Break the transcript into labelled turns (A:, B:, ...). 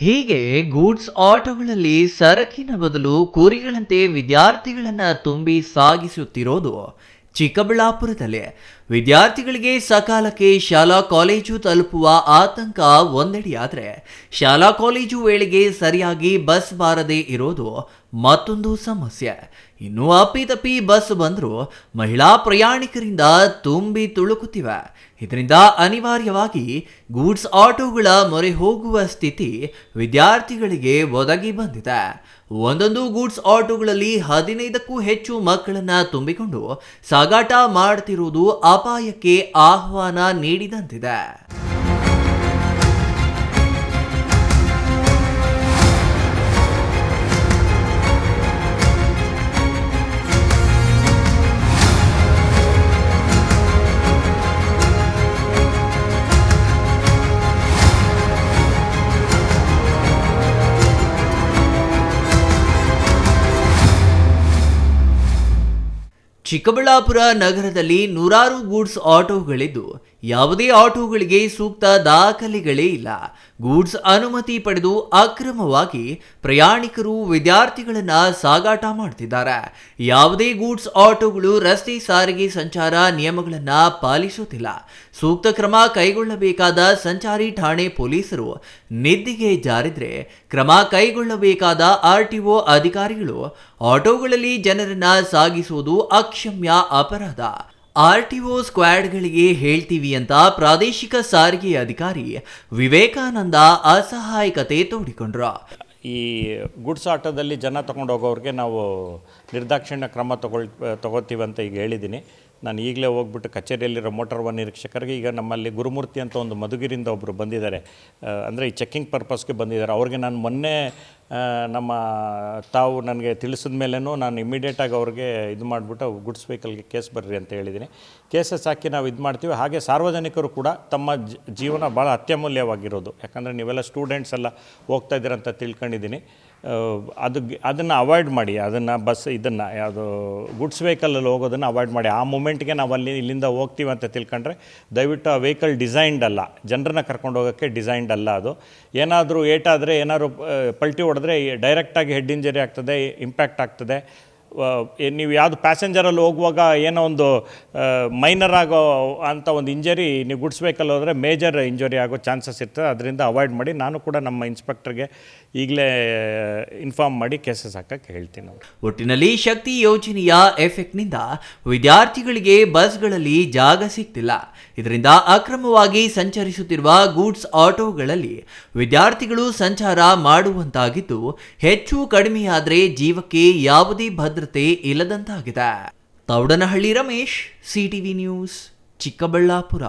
A: ಹೀಗೆ ಗೂಡ್ಸ್ ಆಟೋಗಳಲ್ಲಿ ಸರಕಿನ ಬದಲು ಕೂರಿಗಳಂತೆ ವಿದ್ಯಾರ್ಥಿಗಳನ್ನು ತುಂಬಿ ಸಾಗಿಸುತ್ತಿರೋದು ಚಿಕ್ಕಬಳ್ಳಾಪುರದಲ್ಲಿ. ವಿದ್ಯಾರ್ಥಿಗಳಿಗೆ ಸಕಾಲಕ್ಕೆ ಶಾಲಾ ಕಾಲೇಜು ತಲುಪುವ ಆತಂಕ ಒಂದೆಡೆಯಾದರೆ ಶಾಲಾ ಕಾಲೇಜು ವೇಳೆಗೆ ಸರಿಯಾಗಿ ಬಸ್ ಬಾರದೇ ಇರೋದು ಮತ್ತೊಂದು ಸಮಸ್ಯೆ. ಇನ್ನು ಅಪ್ಪಿತಪ್ಪಿ ಬಸ್ ಬಂದರೂ ಮಹಿಳಾ ಪ್ರಯಾಣಿಕರಿಂದ ತುಂಬಿ ತುಳುಕುತ್ತಿವೆ. ಇದರಿಂದ ಅನಿವಾರ್ಯವಾಗಿ ಗೂಡ್ಸ್ ಆಟೋಗಳ ಮೊರೆ ಹೋಗುವ ಸ್ಥಿತಿ ವಿದ್ಯಾರ್ಥಿಗಳಿಗೆ ಒದಗಿ ಬಂದಿದೆ. ಒಂದೊಂದು ಗೂಡ್ಸ್ ಆಟೋಗಳಲ್ಲಿ ಹದಿನೈದಕ್ಕೂ ಹೆಚ್ಚು ಮಕ್ಕಳನ್ನು ತುಂಬಿಕೊಂಡು ಸಾಗಾಟ ಮಾಡುತ್ತಿರುವುದು ಅಪಾಯಕ್ಕೆ ಆಹ್ವಾನ ನೀಡಿದಂತಿದೆ. ಚಿಕ್ಕಬಳ್ಳಾಪುರ ನಗರದಲ್ಲಿ ನೂರಾರು ಗೂಡ್ಸ್ ಆಟೋಗಳಿದ್ದು ಯಾವುದೇ ಆಟೋಗಳಿಗೆ ಸೂಕ್ತ ದಾಖಲೆಗಳೇ ಇಲ್ಲ. ಗೂಡ್ಸ್ ಅನುಮತಿ ಪಡೆದು ಅಕ್ರಮವಾಗಿ ಪ್ರಯಾಣಿಕರು ವಿದ್ಯಾರ್ಥಿಗಳನ್ನ ಸಾಗಾಟ ಮಾಡ್ತಿದ್ದಾರೆ. ಯಾವುದೇ ಗೂಡ್ಸ್ ಆಟೋಗಳು ರಸ್ತೆ ಸಾರಿಗೆ ಸಂಚಾರ ನಿಯಮಗಳನ್ನ ಪಾಲಿಸುತ್ತಿಲ್ಲ. ಸೂಕ್ತ ಕ್ರಮ ಕೈಗೊಳ್ಳಬೇಕಾದ ಸಂಚಾರಿ ಠಾಣೆ ಪೊಲೀಸರು ನಿದ್ದಿಗೆ ಜಾರಿದ್ರೆ ಕ್ರಮ ಕೈಗೊಳ್ಳಬೇಕಾದ ಆರ್ಟಿಒ ಅಧಿಕಾರಿಗಳು ಆಟೋಗಳಲ್ಲಿ ಜನರನ್ನ ಸಾಗಿಸುವುದು ಅಕ್ಷಮ್ಯ ಅಪರಾಧ. ಆರ್ಟಿಒ ಸ್ಕ್ವಾಡ್ಗಳಿಗೆ ಹೇಳ್ತೀವಿ ಅಂತ ಪ್ರಾದೇಶಿಕ ಸಾರಿಗೆ ಅಧಿಕಾರಿ ವಿವೇಕಾನಂದ ಅಸಹಾಯಕತೆ ತೋಡಿಕೊಂಡ್ರು.
B: ಈ ಗುಡ್ಸ್ ಆಟೋದಲ್ಲಿ ಜನ ತೊಗೊಂಡು ಹೋಗೋರಿಗೆ ನಾವು ನಿರ್ದಾಕ್ಷಿಣ್ಯ ಕ್ರಮ ತಗೊಳ್ ತಗೋತೀವಿ ಅಂತ ಈಗ ಹೇಳಿದ್ದೀನಿ. ನಾನು ಈಗಲೇ ಹೋಗ್ಬಿಟ್ಟು ಕಚೇರಿಯಲ್ಲಿರೋ ಮೋಟಾರ್ ವಾಹನ ನಿರೀಕ್ಷಕರಿಗೆ ಈಗ ನಮ್ಮಲ್ಲಿ ಗುರುಮೂರ್ತಿ ಅಂತ ಒಂದು ಮಧುಗಿರಿಂದ ಒಬ್ಬರು ಬಂದಿದ್ದಾರೆ. ಅಂದರೆ ಈ ಚೆಕ್ಕಿಂಗ್ ಪರ್ಪಸ್ಗೆ ಬಂದಿದ್ದಾರೆ. ಅವ್ರಿಗೆ ನಾನು ಮೊನ್ನೆ ನಮ್ಮ ತಾವು ನನಗೆ ತಿಳಿಸಿದ ಮೇಲೂ ನಾನು ಇಮ್ಮಿಡಿಯೇಟಾಗಿ ಅವ್ರಿಗೆ ಇದು ಮಾಡಿಬಿಟ್ಟು ಗುಡ್ಸ್ ವೆಹಿಕಲ್ಗೆ ಕೇಸ್ ಬರ್ರಿ ಅಂತ ಹೇಳಿದ್ದೀನಿ. ಕೇಸಸ್ ಹಾಕಿ ನಾವು ಇದು ಮಾಡ್ತೀವಿ. ಹಾಗೆ ಸಾರ್ವಜನಿಕರು ಕೂಡ ತಮ್ಮ ಜೀವನ ಭಾಳ ಅತ್ಯಮೂಲ್ಯವಾಗಿರೋದು. ಯಾಕಂದರೆ ನೀವೆಲ್ಲ ಸ್ಟೂಡೆಂಟ್ಸ್ ಎಲ್ಲ ಹೋಗ್ತಾ ಇದ್ದೀರಂತ ತಿಳ್ಕೊಂಡಿದ್ದೀನಿ. ಅದು ಅದನ್ನು ಅವಾಯ್ಡ್ ಮಾಡಿ, ಅದನ್ನು ಬಸ್ ಇದನ್ನು, ಯಾವುದು ಗುಡ್ಸ್ ವೆಹಿಕಲಲ್ಲಿ ಹೋಗೋದನ್ನು ಅವಾಯ್ಡ್ ಮಾಡಿ. ಆ ಮೂಮೆಂಟ್ಗೆ ನಾವು ಅಲ್ಲಿ ಇಲ್ಲಿಂದ ಹೋಗ್ತೀವಿ ಅಂತ ತಿಳ್ಕೊಂಡ್ರೆ, ದಯವಿಟ್ಟು ಆ ವೆಹಿಕಲ್ ಡಿಸೈನ್ಡ್ ಅಲ್ಲ, ಜನರನ್ನ ಕರ್ಕೊಂಡು ಹೋಗೋಕ್ಕೆ ಡಿಸೈನ್ಡ್ ಅಲ್ಲ ಅದು. ಏನಾದರೂ ಏಟಾದರೆ ಏನಾದರೂ ಪಲ್ಟಿ ಹೊಡೆದ್ರೆ ಡೈರೆಕ್ಟಾಗಿ ಹೆಡ್ ಇಂಜರಿ ಆಗ್ತದೆ ಇಂಪ್ಯಾಕ್ಟ್ ಆಗ್ತದೆ. ನೀವು ಯಾವುದು ಪ್ಯಾಸೆಂಜರಲ್ಲಿ ಹೋಗುವಾಗ ಏನೋ ಒಂದು ಮೈನರ್ ಆಗೋ ಅಂತ ಒಂದು ಇಂಜರಿ ನೀವು ಗುಡ್ಸ್ ಹೋದರೆ ಮೇಜರ್ ಇಂಜುರಿ ಆಗೋ ಚಾನ್ಸಸ್ ಇರ್ತದೆ. ಅದರಿಂದ ಅವಾಯ್ಡ್ ಮಾಡಿ ನಾನು ಕೂಡ ನಮ್ಮ ಇನ್ಸ್ಪೆಕ್ಟರ್ಗೆ ಈಗಲೇ ಇನ್ಫಾರ್ಮ್ ಮಾಡಿ ಕೇಸಸ್ ಹಾಕಕ್ಕೆ ಹೇಳ್ತೀನಿ ನಾವು
A: ಒಟ್ಟಿನಲ್ಲಿ ಶಕ್ತಿ ಯೋಜನೆಯ ಎಫೆಕ್ಟ್ನಿಂದ ವಿದ್ಯಾರ್ಥಿಗಳಿಗೆ ಬಸ್ಗಳಲ್ಲಿ ಜಾಗ ಸಿಗ್ತಿಲ್ಲ. ಇದರಿಂದ ಅಕ್ರಮವಾಗಿ ಸಂಚರಿಸುತ್ತಿರುವ ಗೂಡ್ಸ್ ಆಟೋಗಳಲ್ಲಿ ವಿದ್ಯಾರ್ಥಿಗಳು ಸಂಚಾರ ಮಾಡುವಂತಾಗಿದ್ದು, ಹೆಚ್ಚು ಕಡಿಮೆಯಾದರೆ ಜೀವಕ್ಕೆ ಯಾವುದೇ ಭದ್ರತೆ ಇಲ್ಲದಂತಾಗಿದೆ. Taudanahalli Ramesh CTV news Chikkaballapura.